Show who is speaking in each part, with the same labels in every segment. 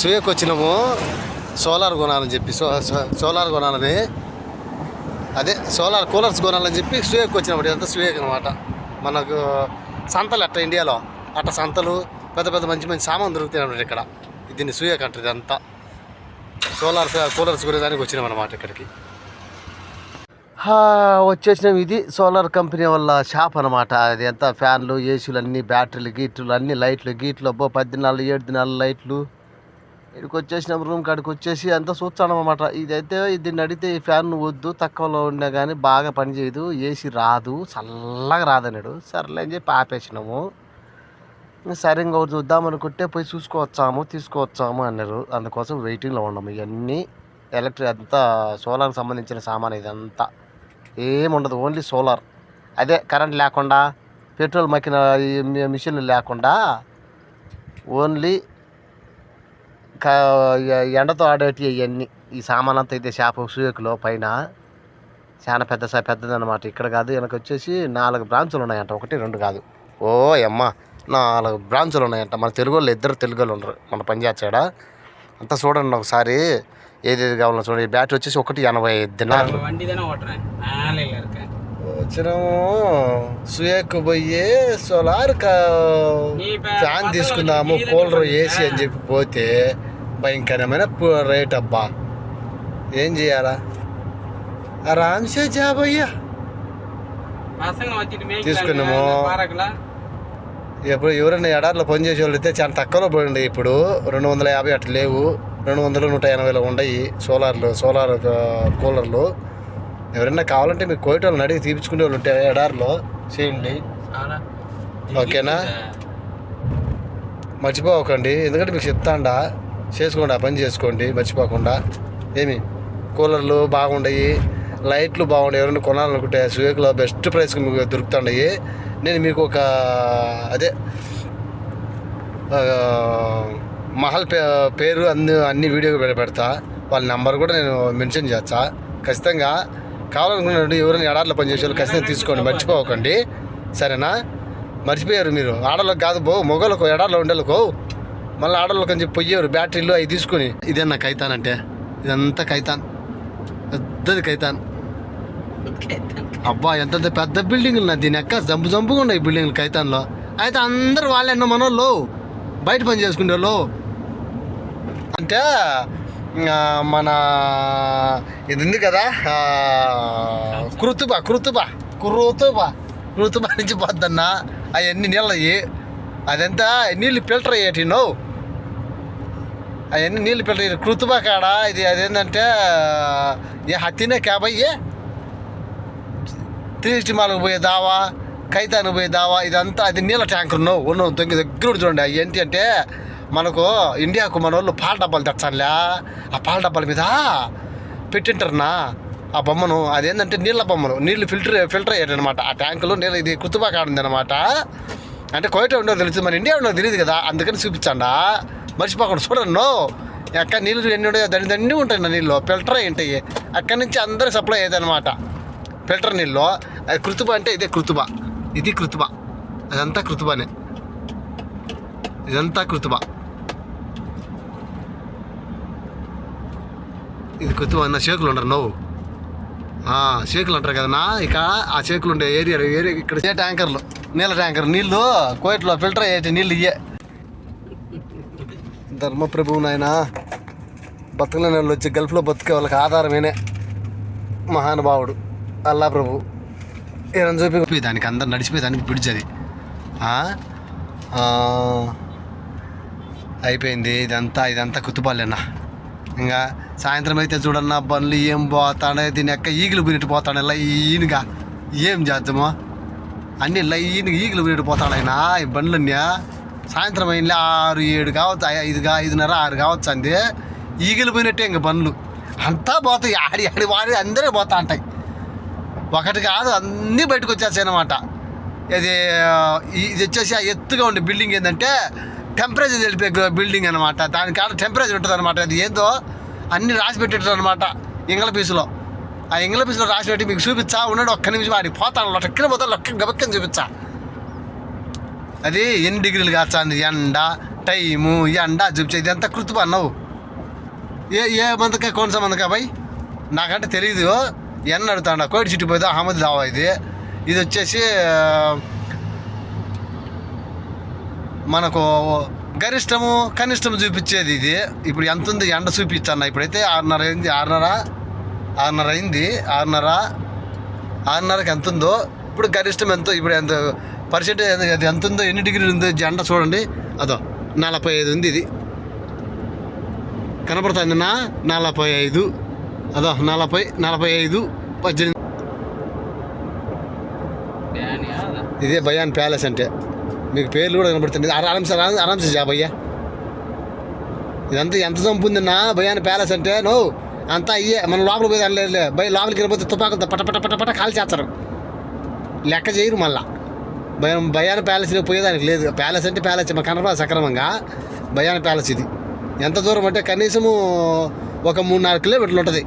Speaker 1: సూయకు వచ్చినాము సోలార్ కొనాలని చెప్పి సో సోలార్ కొనాలని. అదే సోలార్ కూలర్స్ కొనాలని చెప్పి స్వేక్ వచ్చినప్పుడు ఇదంతా సూయక్ అనమాట మనకు సంతలు అట్ట ఇండియాలో అట్ట సంతలు పెద్ద పెద్ద మంచి మంచి సామాన్ దొరుకుతాయి అన్నమాట ఇక్కడ. దీన్ని సూయక్ అంటారు ఇదంతా. సోలార్ కూలర్స్ కొనేదానికి వచ్చినాం అనమాట ఇక్కడికి వచ్చేసినాం ఇది సోలార్ కంపెనీ వల్ల షాప్ అనమాట అది ఎంత ఫ్యాన్లు ఏసీలు అన్ని బ్యాటరీలు గీట్లు అన్ని లైట్లు గీట్లు అబ్బో పద్దెనాలు ఏడు దినాలు లైట్లు. ఇక్కడికి వచ్చేసినాం రూమ్ కాడికి వచ్చేసి అంతా చూస్తాను అనమాట ఇదైతే దీన్ని అడిగితే ఈ ఫ్యాన్ వద్దు తక్కువలో ఉన్నా కానీ బాగా పనిచేయదు ఏసీ రాదు చల్లగా రాదన్నాడు. సర్లే అని చెప్పి ఆపేసినాము. సరే ఇంకో చూద్దాం అనుకుంటే పోయి చూసుకోవచ్చాము తీసుకోవచ్చాము అన్నారు. అందుకోసం వెయిటింగ్లో ఉన్నాము. ఇవన్నీ ఎలక్ట్రిక్ అంతా సోలార్కి సంబంధించిన సామాన్ ఇదంతా. ఏముండదు ఓన్లీ సోలార్ అదే కరెంట్ లేకుండా పెట్రోల్ మక్కిన ఈ మిషన్లు లేకుండా ఓన్లీ ఎండతో ఆడేటివి అవన్నీ ఈ సామాన్ అంతా అయితే షాపు సూయకులో పైన చాలా పెద్ద పెద్దదన్నమాట. ఇక్కడ కాదు వెనక వచ్చేసి నాలుగు బ్రాంచులు ఉన్నాయంట. ఒకటి రెండు కాదు. ఓ అమ్మ నాలుగు బ్రాంచులు ఉన్నాయంట. మన తెలుగు వాళ్ళు ఇద్దరు తెలుగు వాళ్ళు ఉండరు. మన పంజాబ్ అంతా చూడండి ఒకసారి. ఏదేది కావాలో చూడండి. బ్యాటరీ వచ్చేసి ఒకటి ఎనభై ఐదు దినాలు. పోయే సోలార్ ఫ్యాన్ తీసుకుందాము. కూలర్ ఏసీ అని చెప్పి పోతే భయంకరమైన రేట్ అబ్బా ఏం చేయాలా? ఆరామ్సే
Speaker 2: జాబ్ అయ్యా.
Speaker 1: తీసుకున్నాము. ఎప్పుడు ఎవరైనా ఎడార్లో పని చేసే వాళ్ళు అయితే చాలా తక్కువలో పోయింది ఇప్పుడు. రెండు వందల యాభై అట్లా లేవు. రెండు వందలు నూట ఎనభైలో ఉన్నాయి సోలార్లు సోలార్ కూలర్లు. ఎవరైనా కావాలంటే మీకు కోయిట వాళ్ళని అడిగి తీపించుకునే వాళ్ళు ఉంటే ఎడార్లో చేయండి. ఓకేనా? మర్చిపోకండి ఎందుకంటే మీకు చెప్తాండా చేసుకోండి ఆ పని చేసుకోండి మర్చిపోకుండా. ఏమి? కూలర్లు బాగుండయి లైట్లు బాగుంటాయి ఎవరైనా కొనాలనుకుంటే సువేక్లో బెస్ట్ ప్రైస్కి మీకు దొరుకుతుండయి. నేను మీకు ఒక అదే మహల్ పే పేరు అన్ని అన్ని వీడియో పెడతా. వాళ్ళ నెంబర్ కూడా నేను మెన్షన్ చేస్తా. ఖచ్చితంగా కావాలనుకున్నట్టు ఎవరైనా ఎడార్లో పనిచేసే వాళ్ళు ఖచ్చితంగా తీసుకోండి మర్చిపోకండి. సరేనా? మర్చిపోయారు మీరు. ఆడలకు కాదు పో మొగలకు ఎడార్లో ఉండేలకు మళ్ళీ ఆడవాళ్ళకి అని చెప్పి పోయేవారు బ్యాటరీలు అవి తీసుకొని. ఇదే నా కైతాన్ అంటే? ఇదంతా కైతాన్. పెద్దది కైతాన్. అబ్బా ఎంత పెద్ద బిల్డింగ్లు నా దీని ఎక్క జంపు జంపుగా ఉన్నాయి బిల్డింగ్లు కైతాన్లో. అయితే అందరు వాళ్ళెన్న మనోళ్ళు. బయట పని చేసుకునే వాళ్ళు అంటే మన ఇది ఉంది కదా కృతుబ కృతుబ కృతుబ కృతుబ నుంచి పోద్దన్నా. అవన్నీ నీళ్ళయి. అదంతా నీళ్ళు ఫిల్టర్ అయ్యేటి నో అవన్నీ నీళ్ళు ఫిల్టర్ అయ్యేటి కృతుబ కాడ ఇది అదేంటంటే ఏ హత్తినే క్యాబయ్యే త్రీ మాలకు పోయే దావా కైతానికి పోయే దావా ఇదంతా అది నీళ్ళ ట్యాంకర్ ఉన్నావు ఉన్న దొంగ దగ్గర చూడండి. అవి ఏంటి అంటే మనకు ఇండియాకు మన వాళ్ళు పాల డబ్బాలు తెచ్చానులే. ఆ పాల డబ్బాల మీద పెట్టింటారనా ఆ బొమ్మను. అదేంటంటే నీళ్ళ బొమ్మను నీళ్ళు ఫిల్టర్ ఫిల్టర్ అయ్యాడనమాట ఆ ట్యాంకులో నీళ్ళు ఇది కుతుబా కాడుంది అనమాట అంటే కోయట ఉండో తెలుసు మన ఇండియా ఉండో తెలియదు కదా అందుకని చూపించండా మర్చిపోకుండా చూడండి. ఎక్కడ నీళ్ళు ఎన్ని ఉన్నాయో దాని అన్నీ ఉంటాయి నా నీళ్ళు. ఫిల్టర్ అయి ఉంటాయి. అక్కడి నుంచి అందరూ సప్లై అయ్యేది అనమాట ఫిల్టర్ నీళ్ళు. అది కృతుబ అంటే ఇదే కృతుబ. ఇది కృతుబ. అదంతా కృతుబనే. ఇదంతా కృతుబ. ఇది కృతుబ అన్న షేకులు ఉండరు నువ్వు. షేకులు అంటారు కదన్నా ఇక ఆ షేకులు ఉండే ఏరియా ఏరియా ఇక్కడ. ఏ ట్యాంకర్లు. నీళ్ళ ట్యాంకర్. నీళ్ళు కోయట్లో ఫిల్టర్ అయ్యేటి నీళ్ళు ఇయ్యే. ధర్మప్రభువు నాయన బతకలేని వాళ్ళు వచ్చి గల్ఫ్లో బతికే వాళ్ళకి ఆధారమేనే మహానుభావుడు అల్లా ప్రభు ఏమని చూపి దానికి అందరు నడిచిపోయి దానికి బ్రిడ్జ్ అది అయిపోయింది ఇదంతా ఇదంతా కుతుబాలేనా? ఇంకా సాయంత్రం అయితే చూడన్నా బండ్లు ఏం పోతాడే దీని ఎక్క ఈగలు పోయినట్టు పోతాడు లైన్గా. ఏం చేద్దామో? అన్నీ లైన్గా ఈగలు పోయినట్టు పోతాడైనా ఈ బండ్లన్నీ సాయంత్రం అయింది ఆరు ఏడు కావచ్చు ఐదు కా ఐదున్నర ఆరు కావచ్చు అంది ఈగిలిపోయినట్టే ఇంక బండ్లు. అంతా పోతాయి ఆడి ఆడి వాడి అందరే పోతా ఉంటాయి. ఒకటి కాదు అన్నీ బయటకు వచ్చేస్తాయి అనమాట ఇది ఇది వచ్చేసి ఆ ఎత్తుగా ఉండే బిల్డింగ్ ఏంటంటే టెంపరేచర్ తెలిపే బిల్డింగ్ అనమాట దానికాడ టెంపరేచర్ ఉంటుంది అనమాట అది ఏందో అన్ని రాసి పెట్టేటారు అనమాట ఇంగ్ల పీసులో. ఆ ఇంగ్ల పీసులో రాసి పెట్టి మీకు చూపించా ఉన్నాడు ఒక్క నిమిషం ఆడికి పోతాను లొక్కన పోతా లొక్క గబక్కని చూపించా అది ఎన్ని డిగ్రీలు కాచాంది? ఎండ టైము ఎండ చూపించేది ఇదంతా కృతుపా అన్నావు. ఏ ఏ మందక కోనస మందక బాయ్ నాకంటే తెలియదు ఎన్న అడుగుతాడు? కోడి చుట్టూ పోతే అహ్మద్ దావా ఇది? ఇది వచ్చేసి మనకు గరిష్టము కనిష్టము చూపించేది ఇది. ఇప్పుడు ఎంత ఉంది? ఎండ చూపించన్న ఇప్పుడైతే ఆరున్నర అయింది. ఆరున్నర? ఆరున్నర అయింది. ఆరున్నర? ఆరున్నరకి ఎంత ఉందో? ఇప్పుడు గరిష్టం ఎంతో? ఇప్పుడు ఎంత పర్సెంటేజ్ అది ఎంత ఉందో ఎన్ని డిగ్రీలు ఉందో జెండా చూడండి. అదో నలభై ఐదు ఉంది ఇది. కనపడుతుంది నా నలభై ఐదు. అదో నలభై నలభై ఐదు పద్దెనిమిది. ఇదే భయాన్ ప్యాలెస్ అంటే. మీకు పేర్లు కూడా కనబడుతుంది ఆరామ్సే ఆరామ్సే జాబ్ అయ్యా. ఇదంతా ఎంత చంపుందన్నా బయాన్ ప్యాలెస్ అంటే నో అంతా అయ్యే. మనం లోపలికి పోయి అనలేదు బయ లోపలికి వెళ్ళిపోతే తుపాకులతో పట పట పట పట కాల్ చేస్తారు లెక్క చేయరు మళ్ళీ. భయం భయాన ప్యాలెస్లో పోయేదానికి లేదు. ప్యాలెస్ అంటే ప్యాలెస్ మా కనపడ సక్రమంగా. భయాన ప్యాలెస్ ఇది. ఎంత దూరం అంటే కనీసము ఒక మూడు నాలుగు కిలోమీటర్లు ఉంటుంది.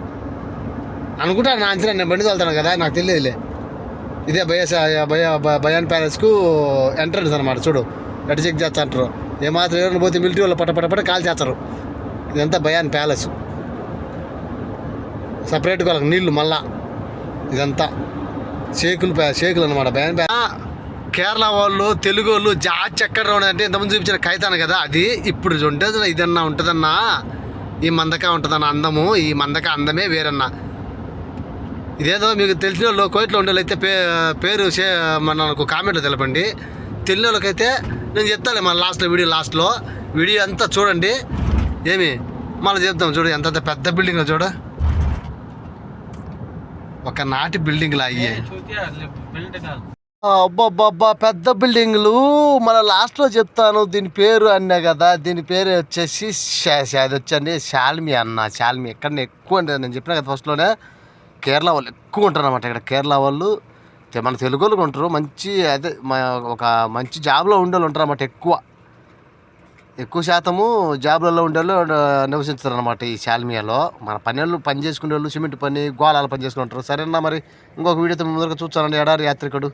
Speaker 1: అనుకుంటా నా అంచనా నేను బండి వెళ్తాను కదా నాకు తెలియదులే. ఇదే భయ భయ భయాన్ ప్యాలెస్కు ఎంట్రన్స్ అనమాట చూడు. ఎటు చెక్ చేస్తా ఏమాత్రం ఎవరైనా పోతే మిలిటరీ వాళ్ళు పట్ట పట్ట పట్ట కాల్ చేస్తారు. ఇదంతా భయాన్ ప్యాలెస్. సపరేట్గా వాళ్ళకి నీళ్ళు మళ్ళా. ఇదంతా. షేకులు ప్యా- షేకులు అనమాట భయాన్ ప్యాలెస్ కేరళ వాళ్ళు తెలుగు వాళ్ళు జాతి చక్కెర అంటే ఇంతకుముందు చూపించిన కైతాను కదా అది. ఇప్పుడు ఉంటుంది ఇదన్నా ఉంటుందన్నా? ఈ మందక ఉంటుందన్న అందము ఈ మందక అందమే వేరన్నా. ఇదేదో మీకు తెలిసిన వాళ్ళు కోయిట్లో ఉండే అయితే పే పేరు షే మనకు కామెంట్లో తెలపండి. తెలియని వాళ్ళకైతే నేను చెప్తాను మన లాస్ట్లో వీడియో లాస్ట్లో. వీడియో అంతా చూడండి. ఏమి? మళ్ళీ చెప్తాం చూడు ఎంత పెద్ద బిల్డింగ్లో చూడు. ఒక నాటి బిల్డింగ్లా అయ్యే.
Speaker 2: చూతియా,
Speaker 1: అబ్బబ్బబ్బా పెద్ద బిల్డింగ్లు. మన లాస్ట్లో చెప్తాను దీని పేరు అన్నా కదా దీని పేరు వచ్చేసి శా- శా- అది వచ్చండి శాల్మి అన్న శాల్మి. ఎక్కడ ఎక్కువ ఉంటుంది నేను చెప్పిన కదా ఫస్ట్లోనే కేరళ వాళ్ళు ఎక్కువ ఉంటారు అనమాట ఇక్కడ. కేరళ వాళ్ళు మన తెలుగు వాళ్ళు ఉంటారు. మంచి అదే ఒక మంచి జాబ్లో ఉండే వాళ్ళు ఉంటారు అనమాట ఎక్కువ. ఎక్కువ శాతము జాబ్లలో ఉండే వాళ్ళు నివసించారు అనమాట ఈ శాల్మియాలో. మన పని వాళ్ళు పని చేసుకునే వాళ్ళు సిమెంట్ పని గోళాలు పని చేసుకుంటారు సరేనా మరి? ఇంకొక వీడియోతో ముందరగా చూస్తానండి ఎడారి యాత్రికుడు.